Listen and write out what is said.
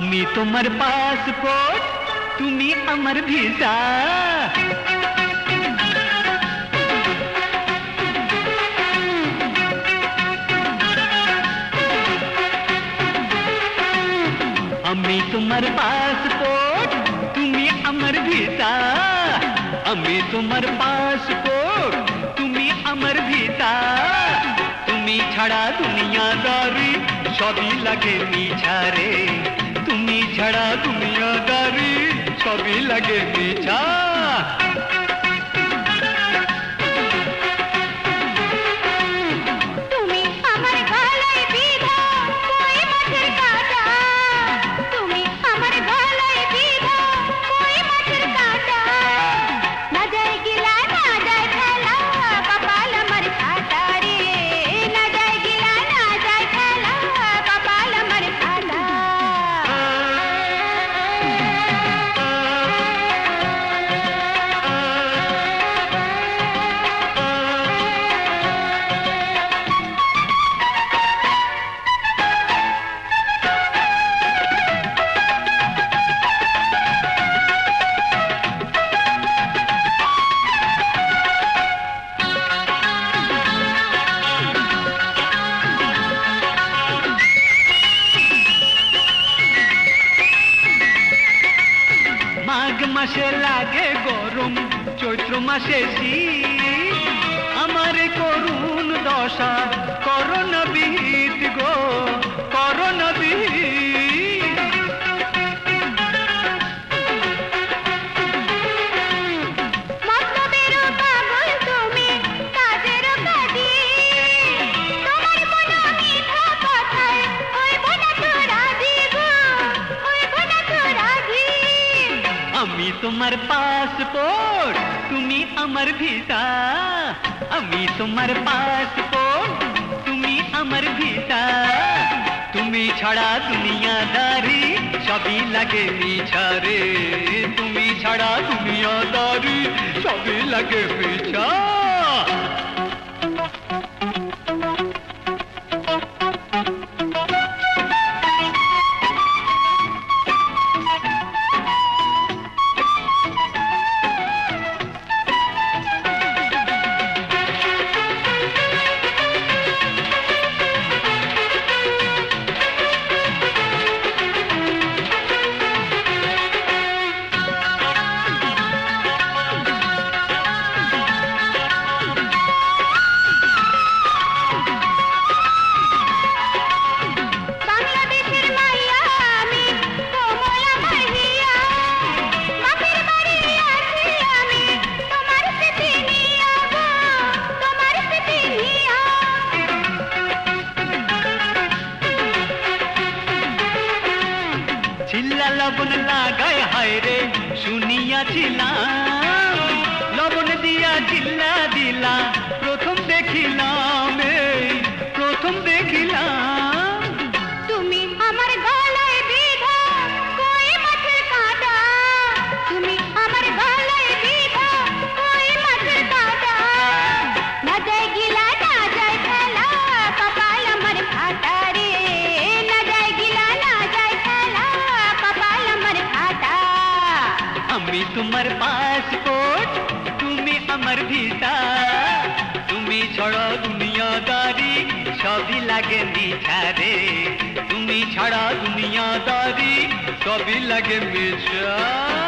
তুমি তোমার পাশ কো তুমি অমর বিসা আমি তোমার পাশ কো তুমি অমর বিসা আমি তোমার পাশ কো তুমি অমর বিসা তুমি ছাড়া দুনিয়া গড়ি সবই লাগে মিছারে लगे पीछा মাঘ মাসে লাগে গরম চৈত্র মাসে শীত আমার করুণ দশা अमी तुमार पासपोर्ट तुम्हें अमर भिसा अमी तुमार पासपोर्ट तुम्हें अमर भिसा तुम्हें छड़ा दुनियादारी सभी लगे मीछा रे तुम्हें छड़ा दुनियादारी सभी लगे मीछ লবণ লাগায় হায় রে শুনিয়াছিলাম লবণ দিয়া চিল্লা দিলা প্রথম দেখিলাম প্রথম দেখিলাম আমার পাসপোর্ট তুমি আমার ভিসা তুমি ছড় দুনিয়াদারি সবই লাগে মিছারে তুমি ছাড়া দুনিয়াদারি সবই লাগে মিছা